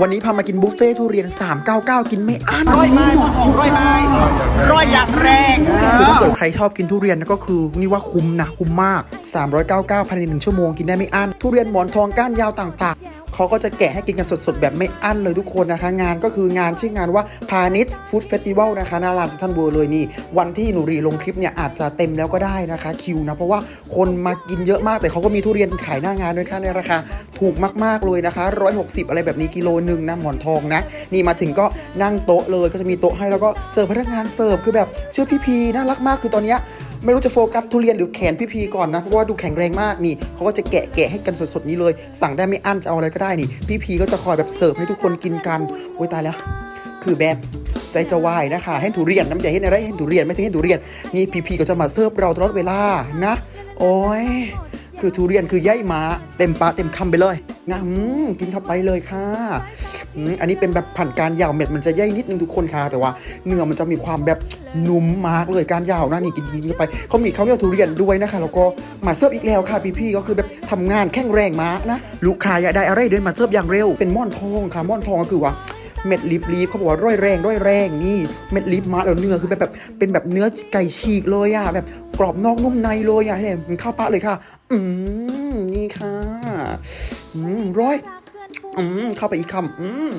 วันนี้พามากินบุฟเฟ่ทุเรียน 399 กินไม่อั้นร้อยไม้หมดของร้อยไม้ร้อยอย่างแรงคือถ้าเกิดใครชอบกินทุเรียนก็คือนี่ว่าคุ้มนะคุ้มมาก 399ภายในหนึ่งชั่วโมงกินได้ไม่อั้นทุเรียนหมอนทองก้านยาวต่างๆ เขาก็จะแกะให้กินกันสดๆ แบบไม่อั้นเลยทุกคนนะคะ งานก็คืองานชื่องานว่าพาณิชย์ฟู้ดเฟสติวัลนะคะหนาลานสตันเวิร์เลยนี่ วันที่หนูรีลงคลิปเนี่ยอาจจะเต็มแล้วก็ได้นะคะคิวนะ เพราะว่าคนมากินเยอะมากแต่เขาก็มีทุเรียนขายหน้างานด้วยค่ะในราคาถูกมากๆเลยนะคะ 160 อะไรแบบนี้กิโลหนึ่งนะหมอนทองนะ นี่มาถึงก็นั่งโต๊ะเลยก็จะมีโต๊ะให้แล้วก็เจอพนักงานเสิร์ฟคือแบบชื่อพี่พีน่ารักมากคือตอนเนี้ย ไม่รู้จะโฟกัสทุเรียนหรือแขนพี่พีก่อนนะเพราะว่าดูแข็งแรงมากนี่เขาก็จะแกะแกะให้กันสดๆนี้เลย สั่งได้ไม่อั้นจะเอาอะไรก็ได้นี่ พี่พีก็จะคอยแบบเสิร์ฟให้ทุกคนกินกันโอ้ยตายแล้ว คือแบบใจจะวายนะคะให้ทุเรียนน้ำใจให้อะไรให้ทุเรียนไม่ถึงให้ทุเรียนนี่พีพีก็จะมาเสิร์ฟเราตลอดเวลานะ โอ้ยคือทุเรียนคือย่ายมาเต็มปาเต็มคำไปเลย นะอืมกินเข้าไปเลยค่ะอืมอันนี้เป็นแบบผ่านการยาวเม็ดมันจะย่ายนิดนึงทุกคนค่ะ แต่ว่าเนื้อมันจะมีความแบบนุ่มมากเลยการยาวนะนี่กินกินกินเข้าไปเขามีข้าวเหนียวทุเรียนด้วยนะคะแล้วก็มาเสิร์ฟอีกแล้วค่ะพี่ๆก็คือแบบทำงานแข่งแรงมากนะลูกค้าอยากได้อะไรเดินมาเสิร์ฟอย่างเร็วเป็นม่อนทองค่ะม่อนทองก็คือว่าเม็ดลิบลีฟเขาบอกว่าร้อยแรงร้อยแรงนี่เม็ดลิฟมาแล้วเนื้อคือแบบแบบเป็นแบบเนื้อไก่ฉีกเลยอะแบบกรอบนอกนุ่มในเลยอะเนี่ยมันเข้าปากเลยค่ะ อืมนี่ค่ะ อืมร้อยอืมเข้าไปอีกคำอืม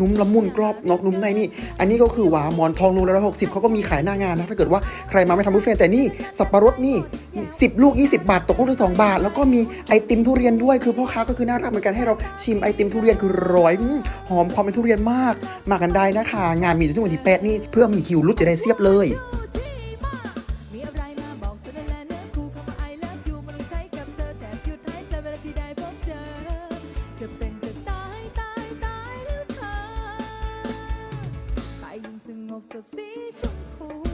นุ่มละมุนกรอบนอกนุ่มในนี่ อันนี้ก็คือว่าหมอนทองโลละหกสิบเขาก็มีขายหน้างานนะ ถ้าเกิดว่าใครมาไม่ทำบุฟเฟ่ต์แต่นี่สับปะรดนี่สิบลูก 20 บาท ตกลูกละสองบาท แล้วก็มีไอติมทุเรียนด้วย คือพ่อค้าก็คือน่ารักเหมือนกันให้เราชิมไอติมทุเรียนคือร้อยหอมความเป็นทุเรียนมาก มากันได้นะคะ งานมีถึงวันที่แปดนี่เพื่อมีคิวรุดจะได้เสียบเลยายแล้